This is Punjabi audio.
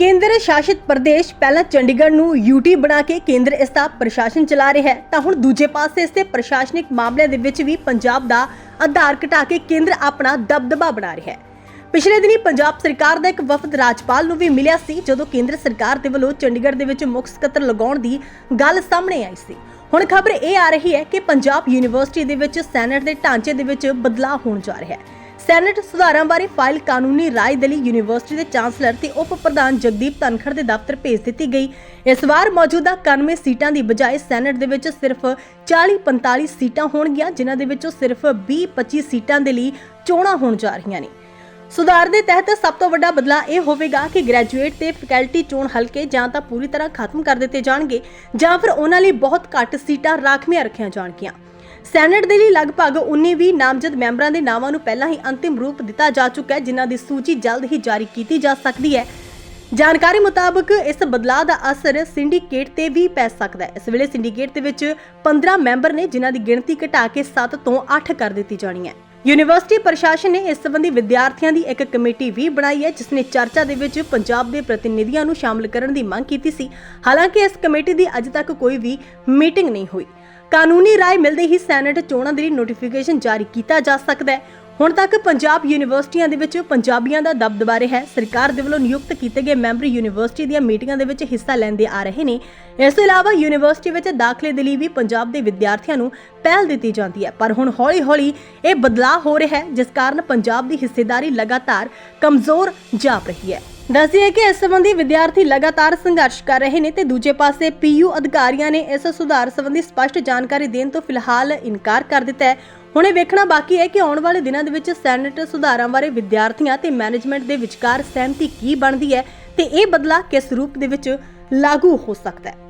ਕੇਂਦਰ ਸ਼ਾਸਿਤ ਪ੍ਰਦੇਸ਼ ਪਹਿਲਾਂ ਚੰਡੀਗੜ੍ਹ ਨੂੰ ਯੂਟੀ ਬਣਾ ਕੇ ਕੇਂਦਰ ਇਸ ਦਾ ਪ੍ਰਸ਼ਾਸਨ ਚਲਾ ਰਿਹਾ ਹੈ। ਤਾਂ ਹੁਣ ਦੂਜੇ ਪਾਸੇ ਇਸ ਦੇ ਪ੍ਰਸ਼ਾਸਨਿਕ ਮਾਮਲਿਆਂ ਦੇ ਵਿੱਚ ਵੀ ਪੰਜਾਬ ਦਾ ਆਧਾਰ ਘਟਾ ਕੇ ਕੇਂਦਰ ਆਪਣਾ ਦਬਦਬਾ ਬਣਾ ਰਿਹਾ ਹੈ। ਪਿਛਲੇ ਦਿਨੀ ਪੰਜਾਬ ਸਰਕਾਰ ਦਾ ਇੱਕ ਵਫਦ ਰਾਜਪਾਲ ਨੂੰ ਵੀ ਮਿਲਿਆ ਸੀ, ਜਦੋਂ ਕੇਂਦਰ ਸਰਕਾਰ ਦੇ ਵੱਲੋਂ ਚੰਡੀਗੜ੍ਹ ਦੇ ਵਿੱਚ ਮੁੱਖ ਸਕੱਤਰ ਲਗਾਉਣ ਦੀ ਗੱਲ ਸਾਹਮਣੇ ਆਈ ਸੀ। ਹੁਣ ਖਬਰ ਇਹ ਆ ਰਹੀ ਹੈ ਕਿ ਪੰਜਾਬ ਯੂਨੀਵਰਸਿਟੀ ਦੇ ਵਿੱਚ ਸੈਨੇਟ ਦੇ ਢਾਂਚੇ ਦੇ ਵਿੱਚ ਬਦਲਾਅ ਹੋਣ ਜਾ ਰਿਹਾ ਹੈ। ਸੈਨੇਟ ਸੁਧਾਰਾਂ ਬਾਰੇ ਫਾਈਲ ਕਾਨੂੰਨੀ ਰਾਏ ਦੇ ਲਈ ਯੂਨੀਵਰਸਿਟੀ ਦੇ ਚਾਂਸਲਰ ਤੇ ਉਪ ਪ੍ਰਧਾਨ ਜਗਦੀਪ ਧਨਖੜ ਦੇ ਦਫ਼ਤਰ ਭੇਜ ਦਿੱਤੀ ਗਈ। ਇਸ ਵਾਰ ਮੌਜੂਦਾ 91 ਸੀਟਾਂ ਦੀ ਬਜਾਏ ਸੈਨੇਟ ਦੇ ਵਿੱਚ ਸਿਰਫ 40-45 ਸੀਟਾਂ ਹੋਣਗੀਆਂ, ਜਿਨ੍ਹਾਂ ਦੇ ਵਿੱਚੋਂ ਸਿਰਫ 20-25 ਸੀਟਾਂ ਦੇ ਲਈ ਚੋਣਾਂ ਹੋਣ ਜਾ ਰਹੀਆਂ ਨੇ। ਸੁਧਾਰ ਦੇ ਤਹਿਤ ਸਭ ਤੋਂ ਵੱਡਾ ਬਦਲਾਅ ਇਹ ਹੋਵੇਗਾ ਕਿ ਗ੍ਰੈਜੂਏਟ ਤੇ ਫੈਕਲਟੀ ਚੋਣ ਹਲਕੇ ਜਾਂ ਤਾਂ ਪੂਰੀ ਤਰ੍ਹਾਂ ਖਤਮ ਕਰ ਦਿੱਤੇ ਜਾਣਗੇ ਜਾਂ ਫਿਰ ਉਹਨਾਂ ਲਈ ਬਹੁਤ ਘੱਟ ਸੀਟਾਂ ਰਾਖਵੀਆਂ ਰੱਖੀਆਂ ਜਾਣਗੀਆਂ। ਸੈਨੇਟ ਦੇ ਲਈ ਲਗਭਗ 19-20 ਨਾਮਜ਼ਦ ਮੈਂਬਰਾਂ ਦੇ ਨਾਵਾਂ ਨੂੰ ਪਹਿਲਾਂ ਹੀ ਅੰਤਿਮ ਰੂਪ ਦਿੱਤਾ ਜਾ ਚੁੱਕਾ ਹੈ, ਜਿਨ੍ਹਾਂ ਦੀ ਸੂਚੀ ਜਲਦ ਹੀ ਜਾਰੀ ਕੀਤੀ ਜਾ ਸਕਦੀ ਹੈ। ਜਾਣਕਾਰੀ ਮੁਤਾਬਕ ਇਸ ਬਦਲਾਅ ਦਾ ਅਸਰ ਸਿੰਡੀਕੇਟ ਤੇ ਵੀ ਪੈ ਸਕਦਾ ਹੈ। ਇਸ ਵੇਲੇ ਸਿੰਡੀਕੇਟ ਦੇ ਵਿੱਚ 15 ਮੈਂਬਰ ਨੇ, ਜਿਨ੍ਹਾਂ ਦੀ ਗਿਣਤੀ ਘਟਾ ਕੇ 7 ਤੋਂ 8 ਕਰ ਦਿੱਤੀ ਜਾਣੀ ਹੈ। ਯੂਨੀਵਰਸਿਟੀ ਪ੍ਰਸ਼ਾਸਨ ਨੇ ਇਸ ਸੰਬੰਧੀ ਵਿਦਿਆਰਥੀਆਂ ਦੀ ਇੱਕ ਕਮੇਟੀ ਵੀ ਬਣਾਈ ਹੈ, ਜਿਸ ਨੇ ਚਰਚਾ ਦੇ ਵਿੱਚ ਪੰਜਾਬ ਦੇ ਪ੍ਰਤੀਨਿਧੀਆਂ ਨੂੰ ਸ਼ਾਮਲ ਕਰਨ ਦੀ ਮੰਗ ਕੀਤੀ ਸੀ। ਹਾਲਾਂਕਿ ਇਸ ਕਮੇਟੀ ਦੀ ਅਜੇ ਤੱਕ ਕੋਈ ਵੀ ਮੀਟਿੰਗ ਨਹੀਂ ਹੋਈ। ਕਾਨੂੰਨੀ ਰਾਏ ਮਿਲਦੇ ਹੀ ਸੈਨੇਟ ਚੋਣਾਂ ਦੇ ਲਈ ਨੋਟੀਫਿਕੇਸ਼ਨ ਜਾਰੀ ਕੀਤਾ ਜਾ ਸਕਦਾ ਹੈ। ਹੁਣ ਤੱਕ ਪੰਜਾਬ ਯੂਨੀਵਰਸਿਟੀਆਂ ਦੇ ਵਿੱਚ ਪੰਜਾਬੀਆਂ ਦਾ ਦਬਦਬਾ ਰਿਹਾ ਹੈ। ਸਰਕਾਰ ਦੇ ਵੱਲੋਂ ਨਿਯੁਕਤ ਕੀਤੇ ਗਏ ਮੈਂਬਰ ਯੂਨੀਵਰਸਿਟੀ ਦੀਆਂ ਮੀਟਿੰਗਾਂ ਦੇ ਵਿੱਚ ਹਿੱਸਾ ਲੈਂਦੇ ਆ ਰਹੇ ਨੇ। ਇਸ ਤੋਂ ਇਲਾਵਾ ਯੂਨੀਵਰਸਿਟੀ ਵਿੱਚ ਦਾਖਲੇ ਦੇ ਲਈ ਵੀ ਪੰਜਾਬ ਦੇ ਵਿਦਿਆਰਥੀਆਂ ਨੂੰ ਪਹਿਲ ਦਿੱਤੀ ਜਾਂਦੀ ਹੈ। ਪਰ ਹੁਣ ਹੌਲੀ-ਹੌਲੀ ਇਹ ਬਦਲਾਅ ਹੋ ਰਿਹਾ ਹੈ, ਜਿਸ ਕਾਰਨ ਪੰਜਾਬ ਦੀ ਹਿੱਸੇਦਾਰੀ ਲਗਾਤਾਰ ਕਮਜ਼ੋਰ ਜਾਪ ਰਹੀ ਹੈ। ਦੱਸਦੀ ਹੈ ਕਿ ਇਸ ਸੰਬੰਧੀ ਵਿਦਿਆਰਥੀ ਲਗਾਤਾਰ ਸੰਘਰਸ਼ ਕਰ ਰਹੇ ਨੇ ਤੇ ਦੂਜੇ ਪਾਸੇ ਪੀਯੂ ਅਧਿਕਾਰੀਆਂ ਨੇ ਇਸ ਸੁਧਾਰ ਸੰਬੰਧੀ ਸਪਸ਼ਟ ਜਾਣਕਾਰੀ ਦੇਣ ਤੋਂ ਫਿਲਹਾਲ ਇਨਕਾਰ ਕਰ ਦਿੱਤਾ ਹੈ। ਹੁਣ ਇਹ ਵੇਖਣਾ ਬਾਕੀ ਹੈ ਕਿ ਆਉਣ ਵਾਲੇ ਦਿਨਾਂ ਦੇ ਵਿੱਚ ਸੈਨੇਟ ਸੁਧਾਰਾਂ ਬਾਰੇ ਵਿਦਿਆਰਥੀਆਂ ਤੇ ਮੈਨੇਜਮੈਂਟ ਦੇ ਵਿਚਕਾਰ ਸਹਿਮਤੀ ਕੀ ਬਣਦੀ ਹੈ ਤੇ ਇਹ ਬਦਲਾਅ ਕਿਸ ਰੂਪ ਦੇ ਵਿੱਚ ਲਾਗੂ ਹੋ ਸਕਦਾ ਹੈ।